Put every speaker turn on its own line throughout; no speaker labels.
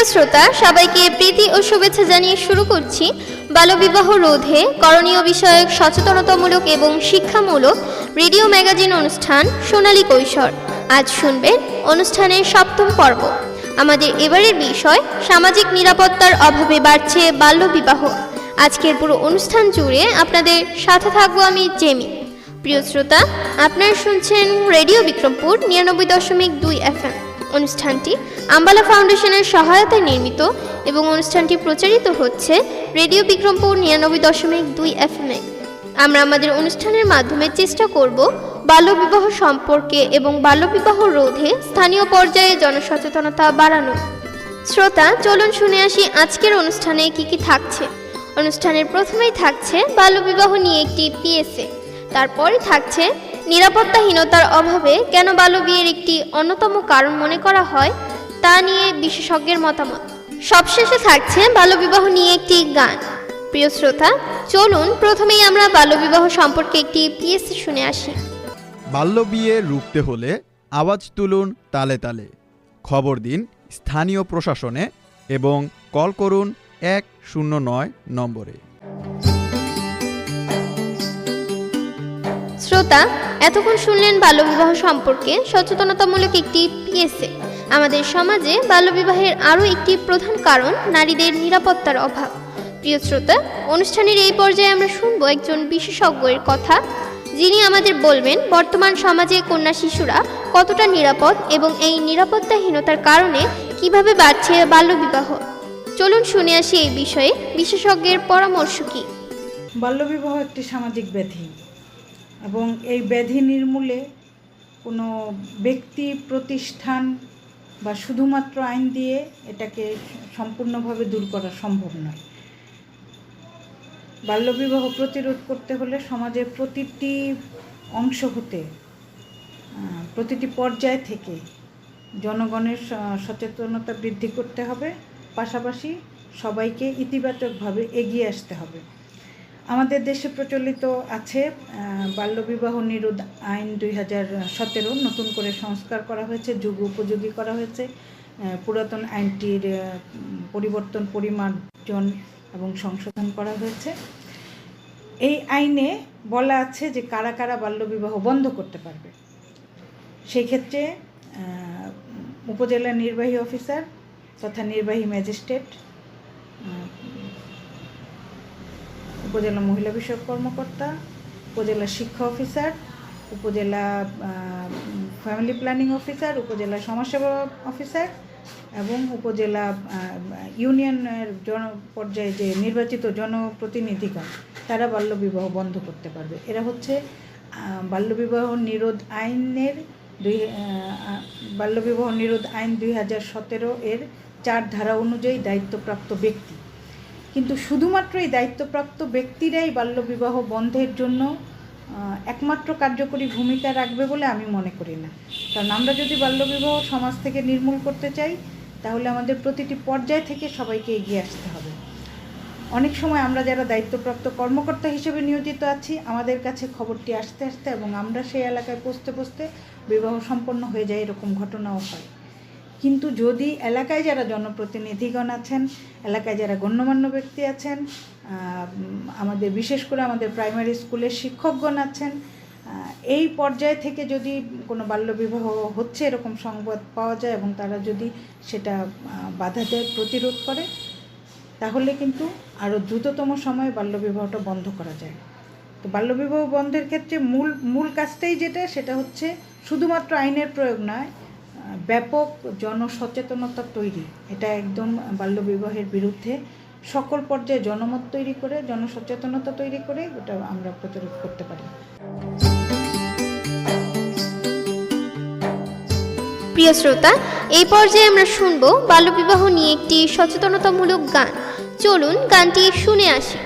প্রিয় শ্রোতা, সবাইকে প্রীতি ও শুভেচ্ছা জানিয়ে শুরু করছি বাল্যবিবাহ রোধে করণীয় বিষয়ক সচেতনতামূলক এবং শিক্ষামূলক রেডিও ম্যাগাজিন অনুষ্ঠান সোনালী কৈশোর। আজ শুনবেন অনুষ্ঠানের সপ্তম পর্ব। আমাদের এবারের বিষয়, সামাজিক নিরাপত্তার অভাবে বাড়ছে বাল্যবিবাহ। আজকের পুরো অনুষ্ঠান জুড়ে আপনাদের সাথে থাকব আমি জেমি। প্রিয় শ্রোতা, আপনারা শুনছেন রেডিও বিক্রমপুর নিরানব্বই দশমিক দুই এফএম। অনুষ্ঠানটি আম্বালা ফাউন্ডেশনের সহায়তায় নির্মিত এবং অনুষ্ঠানটি প্রচারিত হচ্ছে রেডিও বিক্রমপুর নিরানব্বই দশমিক দুই এফএমে। আমরা আমাদের অনুষ্ঠানের মাধ্যমে চেষ্টা করব বাল্যবিবাহ সম্পর্কে এবং বাল্যবিবাহ রোধে স্থানীয় পর্যায়ে জনসচেতনতা বাড়ানো শ্রোতা, চলুন শুনে আসি আজকের অনুষ্ঠানে কি কি থাকছে। অনুষ্ঠানের প্রথমেই থাকছে বাল্যবিবাহ নিয়ে একটি পিএসএ। তারপরই থাকছে নিরাপত্তাহীনতার অভাবে কেন বাল্যবিয়ের একটি অন্যতম কারণ মনে করা হয় তা নিয়ে বিশেষজ্ঞের মতামত। সবশেষে থাকছে বাল্যবিবাহ নিয়ে একটি গান। প্রিয় শ্রোতা চলুন প্রথমেই আমরা বাল্যবিবাহ সম্পর্কে একটি পিএসসি শুনে আসি।
বাল্যবিয়ে রুখতে হলে আওয়াজ তুলুন তালে তালে খবর দিন স্থানীয় প্রশাসনে এবং কল করুন এক শূন্য নয় নম্বরে।
শ্রোতা এতক্ষণ শুনলেন বাল্যবিবাহ সম্পর্কে সচেতনতামূলক একটি পিএসএ। আমাদের সমাজে বাল্যবিবাহের আরও একটি প্রধান কারণ নারীদের নিরাপত্তার অভাব। প্রিয় শ্রোতা, অনুষ্ঠানের এই পর্যায়ে আমরা শুনব একজন বিশেষজ্ঞের কথা, যিনি আমাদের বলবেন, বর্তমান সমাজে কন্যা শিশুরা কতটা নিরাপদ এবং এই নিরাপত্তাহীনতার কারণে কীভাবে বাড়ছে বাল্যবিবাহ। চলুন শুনে আসি এই বিষয়ে, বিশেষজ্ঞের পরামর্শ কী?
বাল্যবিবাহ একটি সামাজিক ব্যাধি। এবং এই ব্যাধি নির্মূলে কোনো ব্যক্তি, প্রতিষ্ঠান বা শুধুমাত্র আইন দিয়ে এটাকে সম্পূর্ণভাবে দূর করা সম্ভব নয়। বাল্যবিবাহ প্রতিরোধ করতে হলে সমাজের প্রতিটি অংশ হতে প্রতিটি পর্যায় থেকে জনগণের সচেতনতা বৃদ্ধি করতে হবে। পাশাপাশি সবাইকে ইতিবাচকভাবে এগিয়ে আসতে হবে। আমাদের দেশে প্রচলিত আছে বাল্যবিবাহ নিরোধ আইন দুই হাজার সতেরো, নতুন করে সংস্কার করা হয়েছে, যুগ উপযোগী করা হয়েছে পুরাতন আইনটির পরিবর্তন, পরিমার্জন এবং সংশোধন করা হয়েছে। এই আইনে বলা আছে যে কারা কারা বাল্যবিবাহ বন্ধ করতে পারবে। সেই ক্ষেত্রে উপজেলা নির্বাহী অফিসার তথা নির্বাহী ম্যাজিস্ট্রেট উপজেলা মহিলা বিষয়ক কর্মকর্তা, উপজেলা শিক্ষা অফিসার, উপজেলা ফ্যামিলি প্ল্যানিং অফিসার উপজেলা সমাজসেবা অফিসার এবং উপজেলা ইউনিয়নের জন পর্যায়ে যে নির্বাচিত জনপ্রতিনিধিগণ, তারা বাল্যবিবাহ বন্ধ করতে পারবে। এরা হচ্ছে বাল্যবিবাহ নিরোধ আইনের দুই বাল্যবিবাহ নিরোধ আইন দুই হাজার সতেরো এর চার ধারা অনুযায়ী দায়িত্বপ্রাপ্ত ব্যক্তি। কিন্তু শুধুমাত্র এই দায়িত্বপ্রাপ্ত ব্যক্তিরাই বাল্যবিবাহ বন্ধের জন্য একমাত্র কার্যকরী ভূমিকা রাখবে বলে আমি মনে করি না। কারণ আমরা যদি বাল্যবিবাহ সমাজ থেকে নির্মূল করতে চাই, তাহলে আমাদের প্রতিটি পর্যায় থেকে সবাইকে এগিয়ে আসতে হবে। অনেক সময় আমরা যারা দায়িত্বপ্রাপ্ত কর্মকর্তা হিসেবে নিয়োজিত আছি, আমাদের কাছে খবরটি আসতে আসতে এবং আমরা সেই এলাকায় পৌঁছতে পৌঁছতে বিবাহ সম্পন্ন হয়ে যায় এরকম ঘটনাও হয়। কিন্তু যদি এলাকায় যারা জনপ্রতিনিধিগণ আছেন, এলাকায় যারা গণ্যমান্য ব্যক্তি আছেন আমাদের বিশেষ করে আমাদের প্রাইমারি স্কুলের শিক্ষকগণ আছেন এই পর্যায় থেকে যদি কোনো বাল্যবিবাহ হচ্ছে এরকম সংবাদ পাওয়া যায় এবং তারা যদি সেটা বাধা দেয়, প্রতিরোধ করে, তাহলে কিন্তু আরও দ্রুততম সময়ে বাল্যবিবাহটা বন্ধ করা যায়। তো বাল্যবিবাহ বন্ধের ক্ষেত্রে মূল মূল কাজটাই যেটা, সেটা হচ্ছে শুধুমাত্র আইনের প্রয়োগ নয় ব্যাপক জনসচেতনতা তৈরি। এটা একদম বাল্যবিবাহের বিরুদ্ধে সকল পর্যায়ে জনমত তৈরি করে, জনসচেতনতা তৈরি করে ওটা আমরা প্রতিরোধ করতে পারি।
প্রিয় শ্রোতা, এই পর্যায়ে আমরা শুনব বাল্যবিবাহ নিয়ে একটি সচেতনতামূলক গান। চলুন গানটি শুনে আসি।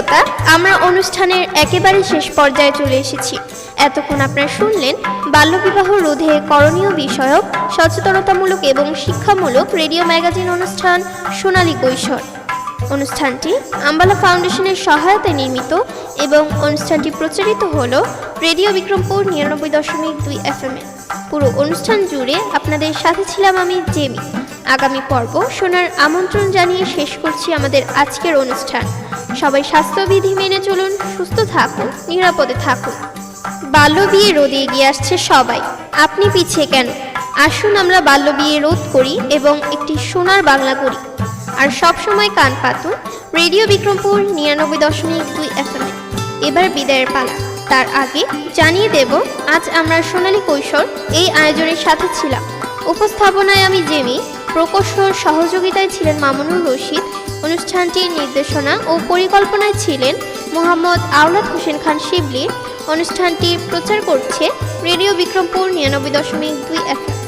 শ্রোতা, আমরা অনুষ্ঠানের একেবারে শেষ পর্যায়ে চলে এসেছি। এতক্ষণ আপনারা শুনলেন বাল্যবিবাহ রোধে করণীয় বিষয়ক, সচেতনতামূলক এবং শিক্ষামূলক রেডিও ম্যাগাজিন অনুষ্ঠান সোনালী কৈশোর। অনুষ্ঠানটি আম্বালা ফাউন্ডেশনের সহায়তায় নির্মিত এবং অনুষ্ঠানটি প্রচারিত হল রেডিও বিক্রমপুর নিরানব্বই দশমিক দুই এফ এম পুরো অনুষ্ঠান জুড়ে আপনাদের সাথে ছিলাম আমি জেমি। আগামী পর্ব শোনার আমন্ত্রণ জানিয়ে শেষ করছি আমাদের আজকের অনুষ্ঠান। সবাই স্বাস্থ্যবিধি মেনে চলুন, সুস্থ থাকুন, নিরাপদে থাকুন। বাল্য বিয়ে রোধে এগিয়ে আসছে সবাই। আপনি পিছিয়ে কেন? আসুন আমরা বাল্য বিয়ে রোধ করি এবং একটি সোনার বাংলা করি আর সব সময় কান পাতুন, রেডিও বিক্রমপুর নিরানব্বই দশমিক দুই এফএম এবার বিদায়ের পালা। তার আগে জানিয়ে দেব, আজ আমরা সোনালী কৈশোর এই আয়োজনের সাথে ছিলাম। উপস্থাপনায় আমি জেমি প্রকৌশল সহযোগিতায় ছিলেন মামুনুর রশিদ, অনুষ্ঠানটির নির্দেশনা ও পরিকল্পনায় ছিলেন মোহাম্মদ আওলাদ হোসেন খান শিবলি। অনুষ্ঠানটি প্রচার করছে রেডিও বিক্রমপুর নিরানব্বই দশমিক দুই এফএম।